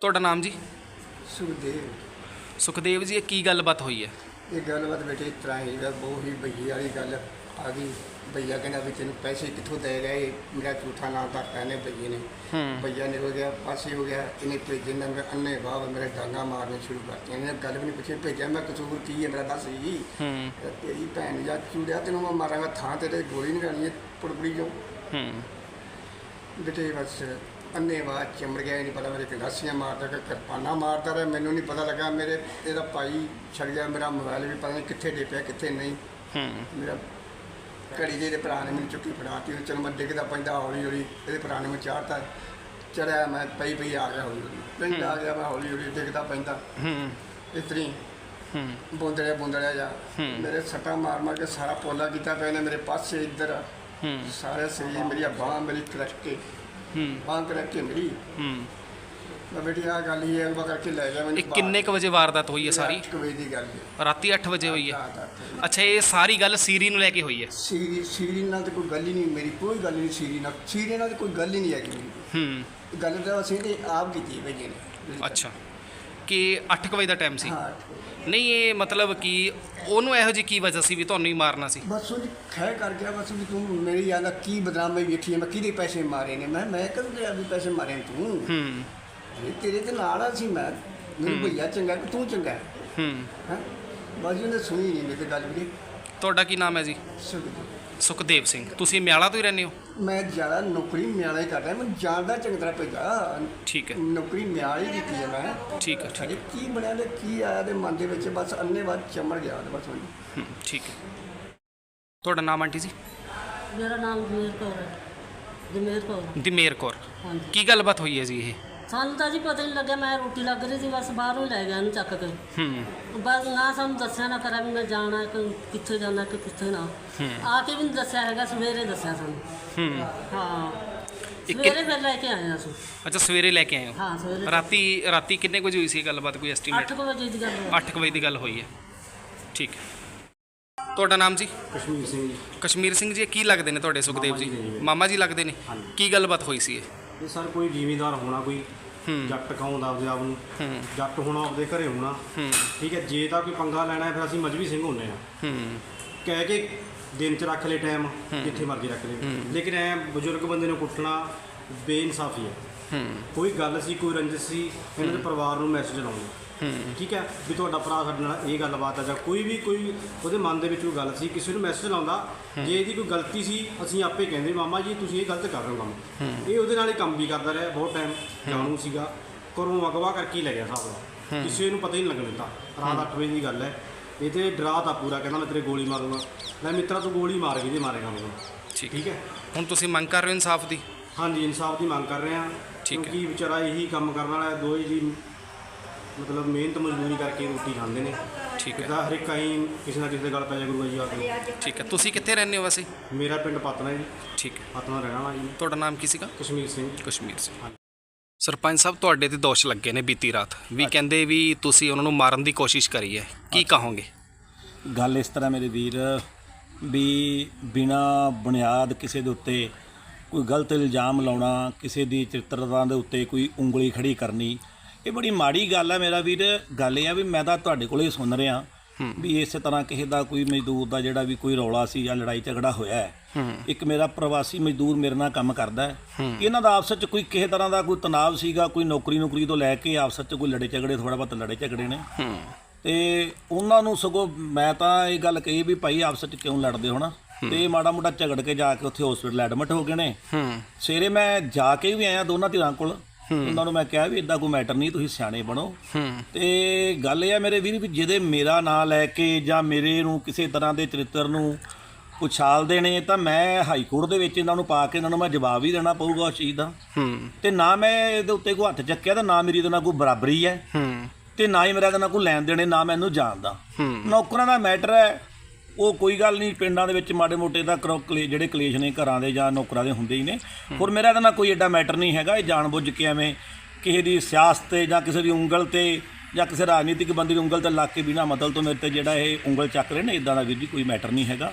ਤੁਹਾਡਾ ਨਾਮ ਜੀ? ਸੁਖਦੇਵ। ਸੁਖਦੇਵ ਜੀ ਇਹ ਕੀ ਗੱਲਬਾਤ ਹੋਈ ਹੈ? ਇਹ ਗੱਲਬਾਤ ਬੇਟੇ ਤਰ੍ਹਾਂ ਹੀ ਗਾ ਬਹੁਤ ਹੀ ਬਈਏ ਵਾਲੀ ਗੱਲ ਆ ਗਈ। ਭਈਆ ਕਹਿੰਦਾ ਵੀ ਤੈਨੂੰ ਪੈਸੇ ਕਿੱਥੋਂ ਦੇ ਗਏ ਮੇਰਾ ਝੂਠਾ ਨਾਮ ਤਾਂ ਕਹਿੰਦੇ ਭਈਏ ਨੇ। ਹੂੰ। ਭਈਆ ਨਿਕਲ ਗਿਆ ਪਾਸੇ ਹੋ ਗਿਆ ਇਹਨੇ ਭੇਜਣ ਦਾ ਮੇਰੇ ਅੰਨੇ ਬਾਬ ਮੇਰੇ ਡਾਂਗਾ ਮਾਰਨੇ ਸ਼ੁਰੂ ਕਰਤੀਆਂ ਇਹਨੇ ਗੱਲ ਵੀ ਨਹੀਂ ਪੁੱਛੀ ਭੇਜਿਆ ਮੈਂ ਕਸੂਰ ਕੀ ਹੈ ਮੇਰਾ ਦੱਸ ਜੀ। ਹੂੰ। ਤੇ ਤੇਰੀ ਭੈਣ ਜਾਂ ਚੂੜਿਆ ਤੈਨੂੰ ਮੈਂ ਮਾਰਾਂਗਾ ਥਾਂ ਤੇ ਤੇ ਗੋਲੀ ਨਹੀਂ ਕਰਨੀ ਪੁੜਪੜੀ ਜੋ। ਹੂੰ। ਬੇਟੇ ਬਸ ਅੰਨੇ ਬਾਅਦ ਚਮੜ ਗਿਆ ਨਹੀਂ ਪਤਾ ਮੇਰੇ ਗੰਡਾਸੀਆਂ ਮਾਰਦਾ ਕਿ ਕਿਰਪਾਨਾ ਮਾਰਦਾ ਰਿਹਾ ਮੈਨੂੰ ਨਹੀਂ ਪਤਾ ਲੱਗਾ। ਮੇਰੇ ਇਹਦਾ ਭਾਈ ਛੜ ਗਿਆ ਮੇਰਾ ਮੋਬਾਈਲ ਵੀ ਪਤਾ ਨਹੀਂ ਕਿੱਥੇ ਡਿੱਪਿਆ ਕਿੱਥੇ ਨਹੀਂ। ਹੂੰ। ਮੇਰਾ ਘੜੀ ਦੇ ਭਰਾ ਨੇ ਮੈਨੂੰ ਚੁੱਕੀ ਫੜਾਤੀ ਉਹ ਚਲ ਮੈਂ ਡਿੱਗਦਾ ਪੈਂਦਾ ਹੌਲੀ ਹੌਲੀ ਇਹਦੇ ਭਰਾ ਨੇ ਮੈਂ ਚਾੜਤਾ ਚੜਿਆ ਮੈਂ ਪਈ ਪਈ ਆ ਗਿਆ ਹੌਲੀ ਹੌਲੀ ਪਿੰਡ ਆ ਗਿਆ ਮੈਂ ਹੌਲੀ ਹੌਲੀ ਡਿੱਗਦਾ ਪੈਂਦਾ। ਹੂੰ। ਇਤਰੀ ਹੂੰ। ਬੁੰਦੜਿਆ ਬੁੰਦੜਿਆ ਜਾ। ਮੇਰੇ ਸੱਟਾਂ ਮਾਰ ਮਾਰ ਕੇ ਸਾਰਾ ਪੋਲਾ ਕੀਤਾ ਪਿਆ ਨੇ ਮੇਰੇ ਪਾਸੇ ਇੱਧਰ ਹੂੰ। ਸਾਰੇ ਸਰੀਰ ਮੇਰੀ ਬਾਹ ਮੇਰੀ ਕਰਕ ਕੇ ਬਾਹ ਕਰਕ ਕੇ ਮੇਰੀ ਹੂੰ। ਮੈਂ ਬੇਟੀ ਆ ਗੱਲ ਹੀ ਉਹ ਕਰਕੇ ਲੈ ਜਾ ਮੈਨੂੰ ਇਹ ਕਿੰਨੇ ਕੁ ਵਜੇ ਵਾਰਦਾਤ ਹੋਈ ਹੈ ਸਾਰੀ? ਅੱਠ ਕੁ ਵਜੇ ਦੀ ਗੱਲ ਹੈ। ਰਾਤੀ 8 ਵਜੇ ਹੋਈ ਹੈ। ਰਾਤ ਅੱਠ ਵਜੇ। ਅੱਛਾ ਇਹ ਸਾਰੀ ਗੱਲ ਸੀਰੀ ਨੂੰ ਲੈ ਕੇ ਹੋਈ ਹੈ? ਸੀਰੀ ਸੀਰੀ ਨਾਲ ਤਾਂ ਕੋਈ ਗੱਲ ਹੀ ਨਹੀਂ ਮੇਰੀ ਕੋਈ ਗੱਲ ਨਹੀਂ ਸੀਰੀ ਨਾਲ। ਸੀਰੀ ਨਾਲ ਤਾਂ ਕੋਈ ਗੱਲ ਹੀ ਨਹੀਂ ਹੈਗੀ। ਮੇਰੀ ਹੂੰ ਗੱਲ ਤਾਂ ਅਸੀਂ ਤੇ ਆਪ ਕੀਤੀ ਹੈ ਭਈਏ ਨੇ। ਅੱਛਾ। ਕਿ 8 ਵਜੇ ਦਾ ਟਾਈਮ ਸੀ। ਹਾਂ। ਨਹੀਂ ਇਹ ਮਤਲਬ ਕਿ ਉਹਨੂੰ ਇਹੋ ਜਿਹੀ ਕੀ ਵਜ੍ਹਾ ਸੀ ਵੀ ਤੁਹਾਨੂੰ ਹੀ ਮਾਰਨਾ ਸੀ? ਬਸ ਉਹ ਖੈ ਕਰ ਗਿਆ ਬਸ ਵੀ ਤੂੰ ਮੇਰੀ ਯਾਦ ਕੀ ਬਦਨਾਮੀ ਵੇਖੀ ਹੈ ਮੈਂ ਕਿਹਦੇ ਪੈਸੇ ਮਾਰੇ ਨੇ? ਮੈਂ ਮੈਂ ਕਦੋਂ ਤੇ ਵੀ ਪੈਸੇ ਮਾਰੇ ਨੇ ਤੂੰ? ਹੂੰ। ਇਹ ਤੇਰੇ ਤੇ ਨਾਲ ਸੀ ਮੈਂ। ਮੈਨੂੰ ਭਈਆ ਚੰਗਾ ਕਿ ਤੂੰ ਚੰਗਾ ਹੂੰ? ਹੈ। ਬਾਜੀ ਉਹਨੇ ਸੁਣੀ ਨਹੀਂ ਮੇਰੀ ਗੱਲ ਵੀ। ਤੁਹਾਡਾ ਕੀ ਨਾਮ ਹੈ ਜੀ? ਸੁਣੀ ਸੁਖਦੇਵ ਸਿੰਘ। ਤੁਸੀਂ ਮਿਆਲਾ ਤੋਂ ਹੀ ਰਹਿੰਦੇ ਹੋ? ਮੈਂ ਜ਼ਿਆਦਾ ਨੌਕਰੀ ਮਿਆਣਾ ਹੀ ਕਰਦਾ ਮੈਂ ਜਾਣਦਾ ਚੰਗੀ ਤਰ੍ਹਾਂ ਭਈਆ ਠੀਕ ਹੈ। ਨੌਕਰੀ ਮਿਆਲ ਹੀ ਕੀਤੀ ਹੈ ਮੈਂ। ਠੀਕ ਹੈ ਠੀਕ ਅਜੇ ਕੀ ਬਣਿਆ ਤੇ ਕੀ ਆਇਆ ਦੇ ਮਨ ਦੇ ਵਿੱਚ ਬਸ ਅੰਨੇ ਬਾਅਦ ਚਮੜ ਗਿਆ ਉਹਦੇ ਬਸ ਮੈਨੂੰ ਹੂੰ, ਠੀਕ ਹੈ। ਤੁਹਾਡਾ ਨਾਮ ਆਂਟੀ ਜੀ? ਮੇਰਾ ਨਾਮ ਜਮੇਰ ਕੌਰ ਹੈ। ਜਮੇਰ ਕੌਰ। ਦਿਮੇਰ ਕੌਰ। ਹਾਂਜੀ। ਕੀ ਗੱਲਬਾਤ ਹੋਈ ਹੈ ਜੀ ਇਹ? ਸਾਨੂੰ ਤਾਂ ਜੀ ਪਤਾ ਨਹੀਂ ਲੱਗਿਆ ਮੈਂ ਰੋਟੀ ਲੱਗ ਰਹੀ ਸੀ ਬਸ ਬਾਹਰੋਂ ਹੀ ਲੈ ਗਿਆ ਇਹਨੂੰ ਚੱਕ ਕੇ। ਹੂੰ। ਬਸ ਨਾ ਸਾਨੂੰ ਦੱਸਿਆ ਨਾ ਕਰਿਆ ਵੀ ਮੈਂ ਜਾਣਾ ਕਿ ਕਿੱਥੇ ਜਾਣਾ ਕਿ ਕਿੱਥੇ ਨਾ। ਆ ਕੇ ਵੀ ਨਹੀਂ ਦੱਸਿਆ ਹੈਗਾ ਸਵੇਰੇ ਦੱਸਿਆ ਸਾਨੂੰ। ਹੂੰ। ਹਾਂ। ਇੱਕ- ਸਵੇਰੇ ਫਿਰ ਲੈ ਕੇ ਆਏ ਅਸੀਂ। ਅੱਛਾ ਸਵੇਰੇ ਲੈ ਕੇ ਆਏ ਹੋ? ਹਾਂ ਸਵੇਰੇ ਰਾਤੀ ਰਾਤੀ ਕਿੰਨੇ ਕੁ ਵਜੇ ਹੋਈ ਸੀ ਇਹ ਗੱਲਬਾਤ ਕੋਈ 8 ਐਸਟੀਮੇਟ ਵਜੇ ਦੀ ਗੱਲ ਹੈ 8 ਵਜੇ ਦੀ ਗੱਲ ਹੋਈ ਹੈ। ਠੀਕ ਹੈ। ਤੁਹਾਡਾ ਨਾਮ ਜੀ? ਕਸ਼ਮੀਰ ਸਿੰਘ ਜੀ। ਕਸ਼ਮੀਰ ਸਿੰਘ ਜੀ ਇਹ ਕੀ ਲੱਗਦੇ ਨੇ ਤੁਹਾਡੇ ਸੁਖਦੇਵ ਜੀ? ਮਾਮਾ ਜੀ ਲੱਗਦੇ ਨੇ। ਕੀ ਗੱਲਬਾਤ ਹੋਈ ਸੀ ਇਹ? ਇਹ ਸਰ ਕੋਈ ਜ਼ਿਮੀਂਦਾਰ ਹੋਣਾ ਕੋਈ ਜੱਟ ਖਾਉਂਦਾ ਆਪਦੇ ਆਪ ਨੂੰ ਜੱਟ ਹੋਣਾ ਆਪਦੇ ਘਰੇ ਹੋਣਾ। ਠੀਕ ਹੈ ਜੇ ਤਾਂ ਕੋਈ ਪੰਗਾ ਲੈਣਾ ਹੈ ਫਿਰ ਅਸੀਂ ਮਜਬੀ ਸਿੰਘ ਹੁੰਨੇ ਆ ਕਹਿ ਕੇ ਦਿਨ ਚ ਰੱਖ ਲੈ ਟਾਈਮ ਜਿੱਥੇ ਮਰਜ਼ੀ ਰੱਖ ਲੈ ਲੇਕਿਨ ਐ ਬਜ਼ੁਰਗ ਬੰਦੇ ਨੂੰ ਕੁੱਟਣਾ ਬੇਇਨਸਾਫੀ ਹੈ। ਕੋਈ ਗੱਲ ਸੀ ਕੋਈ ਰੰਜਿਸ਼ ਸੀ ਇਹਨਾਂ ਦੇ ਪਰਿਵਾਰ ਨੂੰ ਮੈਸੇਜ ਲਾਉਣਾ ਹੂੰ ਠੀਕ ਹੈ? ਵੀ ਤੁਹਾਡਾ ਭਰਾ ਸਾਡੇ ਨਾਲ ਇਹ ਗੱਲਬਾਤ ਆ ਜਾਂ ਕੋਈ ਵੀ ਕੋਈ ਉਹਦੇ ਮਨ ਦੇ ਵਿੱਚ ਕੋਈ ਗੱਲ ਸੀ ਕਿਸੇ ਨੂੰ ਮੈਸੇਜ ਲਾਉਂਦਾ ਜੇ ਇਹਦੀ ਕੋਈ ਗਲਤੀ ਸੀ ਅਸੀਂ ਆਪੇ ਕਹਿੰਦੇ ਮਾਮਾ ਜੀ ਤੁਸੀਂ ਇਹ ਗਲਤ ਕਰ ਰਹੇ ਹੋ ਕੰਮ। ਇਹ ਉਹਦੇ ਨਾਲ ਹੀ ਕੰਮ ਵੀ ਕਰਦਾ ਰਿਹਾ ਬਹੁਤ ਟਾਈਮ ਜਾਣੂ ਸੀਗਾ। ਘਰੋਂ ਅਗਵਾ ਕਰਕੇ ਹੀ ਲੈ ਗਿਆ ਨਾਲ ਕਿਸੇ ਨੂੰ ਪਤਾ ਹੀ ਨਹੀਂ ਲੱਗਣ ਦਿੱਤਾ। ਰਾਤ 8 ਵਜੇ ਦੀ ਗੱਲ ਹੈ। ਇਹ ਤੇ ਡਰਾ ਤਾ ਪੂਰਾ ਕਹਿੰਦਾ ਮੈਂ ਤੇਰੇ ਗੋਲੀ ਮਾਰੂੰਗਾ। ਮੈਂ ਮਿੱਤਰਾ ਤੂੰ ਗੋਲੀ ਮਾਰ ਕੇ ਜੇ ਮਾਰੇਗਾ ਮੈਨੂੰ ਠੀਕ ਹੈ? ਹੁਣ ਤੁਸੀਂ ਮੰਗ ਕਰ ਰਹੇ ਹੋ ਇਨਸਾਫ ਦੀ? ਹਾਂਜੀ ਇਨਸਾਫ ਦੀ ਮੰਗ ਕਰ ਰਹੇ ਹਾਂ। ਕਿਉਂਕਿ ਵਿਚਾਰਾ ਇਹੀ ਕੰਮ ਕਰਨ ਵਾਲਾ ਹੈ ਦੋਏ ਜੀ ਮਤਲਬ ਮਿਹਨਤ ਮਜ਼ਦੂਰੀ ਕਰਕੇ ਰੋਟੀ ਖਾਂਦੇ ਨੇ। ਠੀਕ ਹੈ। ਕਿਦਾ ਹਰ ਇੱਕ ਅਸੀਂ ਕਿਸੇ ਨਾ ਕਿਸੇ ਦੇ ਗੱਲ ਪੈ ਜਾ ਗੁਰੂ ਜੀ ਆ ਕੇ। ਠੀਕ ਹੈ। ਤੁਸੀਂ ਕਿੱਥੇ ਰਹਿੰਦੇ ਹੋ ਵੈਸੇ? ਮੇਰਾ ਪਿੰਡ ਪਤਨਾ ਜੀ। ਠੀਕ ਹੈ। ਪਤਨਾ ਰਹਿਣਾ ਵਾ ਜੀ ਤੁਹਾਡਾ ਨਾਮ ਕੀ ਸੀਗਾ? ਕਸ਼ਮੀਰ ਸਿੰਘ। ਕਸ਼ਮੀਰ ਸਿੰਘ। ਹਾਂਜੀ। ਸਰਪੰਚ ਸਾਹਿਬ ਤੁਹਾਡੇ ਤੇ ਦੋਸ਼ ਲੱਗੇ ਨੇ ਬੀਤੀ ਰਾਤ। ਵੀ ਕਹਿੰਦੇ ਵੀ ਤੁਸੀਂ ਉਹਨਾਂ ਨੂੰ ਮਾਰਨ ਦੀ ਕੋਸ਼ਿਸ਼ ਕਰੀ ਹੈ। ਕੀ ਕਹੋਗੇ? ਗੱਲ ਇਸ ਤਰ੍ਹਾਂ ਮੇਰੇ ਵੀਰ ਵੀ ਬਿਨਾ ਬੁਨਿਆਦ ਕਿਸੇ ਦੇ ਉੱਤੇ ਕੋਈ ਗਲਤ ਇਲਜ਼ਾਮ ਲਾਉਣਾ ਕਿਸੇ ਦੀ ਚਰਿੱਤਰਤਾ ਦੇ ਉੱਤੇ ਕੋਈ ਉਂਗਲੀ ਖੜੀ ਕਰਨੀ ਇਹ ਬੜੀ ਮਾੜੀ ਗੱਲ ਹੈ ਮੇਰਾ ਵੀਰ। ਗੱਲ ਇਹ ਆ ਵੀ ਮੈਂ ਤਾਂ ਤੁਹਾਡੇ ਕੋਲੇ ਸੁਣ ਰਿਹਾ। ਵੀ ਇਸੇ ਤਰ੍ਹਾਂ ਕਿਸੇ ਦਾ ਕੋਈ ਮਜ਼ਦੂਰ ਦਾ ਜਿਹੜਾ ਵੀ ਕੋਈ ਰੌਲਾ ਸੀ ਜਾਂ ਲੜਾਈ ਝਗੜਾ ਹੋਇਆ ਹੈ। ਇੱਕ ਮੇਰਾ ਪ੍ਰਵਾਸੀ ਮਜ਼ਦੂਰ ਮੇਰੇ ਨਾਲ ਕੰਮ ਕਰਦਾ ਹੈ। ਇਹਨਾਂ ਦਾ ਆਪਸ ਵਿੱਚ ਕੋਈ ਕਿਸੇ ਤਰ੍ਹਾਂ ਦਾ ਕੋਈ ਤਣਾਅ ਸੀਗਾ ਕੋਈ ਨੌਕਰੀ ਨੌਕਰੀ ਤੋਂ ਲੈ ਕੇ ਆਪਸ ਵਿੱਚ ਕੋਈ ਲੜੇ ਝਗੜੇ ਥੋੜਾ ਬਹੁਤ ਲੜੇ ਝਗੜੇ ਨੇ। ਤੇ ਉਹਨਾਂ ਨੂੰ ਸਗੋਂ ਮੈਂ ਤਾਂ ਇਹ ਗੱਲ ਕਹੀ ਵੀ ਭਾਈ ਆਪਸ ਵਿੱਚ ਕਿਉਂ ਲੜਦੇ ਹੋ ਨਾ? ਤੇ ਮਾੜਾ ਮੋਟਾ ਝਗੜ ਕੇ ਜਾ ਕੇ ਉੱਥੇ ਹਸਪੀਟਲ ਐਡਮਿਟ ਹੋ ਗਏ ਨੇ। ਹੂੰ। ਸਵੇਰੇ ਮੈਂ ਜਾ ਕੇ ਵੀ ਆਇਆ ਦੋਨਾਂ ਧਿਰਾਂ ਕੋਲ। ਉਹਨਾਂ ਨੂੰ ਮੈਂ ਕਿਹਾ ਵੀ ਇਦਾਂ ਕੋਈ ਮੈਟਰ ਨਹੀਂ, ਤੁਸੀਂ ਸਿਆਣੇ ਬਣੋ। ਹੂੰ ਤੇ ਗੱਲ ਇਹ ਆ ਮੇਰੇ ਵੀਰ ਵੀ ਜਿਹਦੇ ਮੇਰਾ ਨਾਂ ਲੈ ਕੇ ਜਾਂ ਮੇਰੇ ਨੂੰ ਕਿਸੇ ਤਰ੍ਹਾਂ ਦੇ ਚਰਿੱਤਰ ਨੂੰ ਉਛਾਲਦੇ ਨੇ ਤਾਂ ਮੈਂ ਹਾਈ ਕੋਰਟ ਦੇ ਵਿੱਚ ਇਹਨਾਂ ਨੂੰ ਪਾ ਕੇ ਇਹਨਾਂ ਨੂੰ ਮੈਂ ਜਵਾਬ ਹੀ ਦੇਣਾ ਪਊਗਾ ਉਸ ਚੀਜ਼ ਦਾ। ਤੇ ਨਾ ਮੈਂ ਇਹਦੇ ਉੱਤੇ ਕੋਈ ਹੱਥ ਚੱਕਿਆ ਤੇ ਨਾ ਮੇਰੀ ਇਹਦੇ ਨਾਲ ਕੋਈ ਬਰਾਬਰੀ ਹੈ। ਤੇ ਨਾ ਹੀ ਮੇਰਾ ਇਹਦੇ ਨਾਲ ਕੋਈ ਲੈਣ ਦੇਣੇ ਨਾ ਮੈਂ ਇਹਨੂੰ ਜਾਣਦਾ। ਹੂੰ। ਨੌਕਰਾਂ ਦਾ ਮੈਟਰ ਹੈ। ਉਹ ਕੋਈ ਗੱਲ ਨਹੀਂ ਪਿੰਡਾਂ ਦੇ ਵਿੱਚ ਮਾੜੇ ਮੋਟੇ ਦਾ ਜਿਹੜੇ ਕਲੇਸ਼ ਨੇ ਘਰਾਂ ਦੇ ਜਾਂ ਨੌਕਰਾਂ ਦੇ ਹੁੰਦੇ ਹੀ ਨੇ। ਹੋਰ ਮੇਰਾ ਇਹਦੇ ਨਾਲ ਕੋਈ ਐਡਾ ਮੈਟਰ ਨਹੀਂ ਹੈਗਾ ਇਹ ਜਾਣਬੁੱਝ ਕੇ ਐਵੇਂ ਕਿਸੇ ਦੀ ਸਿਆਸਤ ਤੇ ਜਾਂ ਕਿਸੇ ਦੀ ਉਂਗਲ ਤੇ ਜਾਂ ਕਿਸੇ ਰਾਜਨੀਤਿਕ ਬੰਦੇ ਦੀ ਉਂਗਲ ਤੇ ਲੱਗ ਕੇ ਬਿਨਾਂ ਮਤਲਬ ਤੋਂ ਮੇਰੇ ਤੇ ਜਿਹੜਾ ਇਹ ਉਂਗਲ ਚੱਕ ਰਹੇ ਨੇ ਇਦਾਂ ਦਾ ਵੀਰ ਜੀ ਕੋਈ ਮੈਟਰ ਨਹੀਂ ਹੈਗਾ।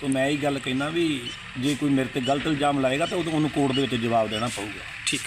ਤੋਂ ਮੈਂ ਇਹ ਗੱਲ ਕਹਿਣਾ ਵੀ ਜੇ ਕੋਈ ਮੇਰੇ ਤੇ ਗਲਤ ਇਲਜ਼ਾਮ ਲਾਏਗਾ ਤਾਂ ਉਹਨੂੰ ਕੋਰਟ ਦੇ ਵਿੱਚ ਜਵਾਬ ਦੇਣਾ ਪਊਗਾ। ਠੀਕ।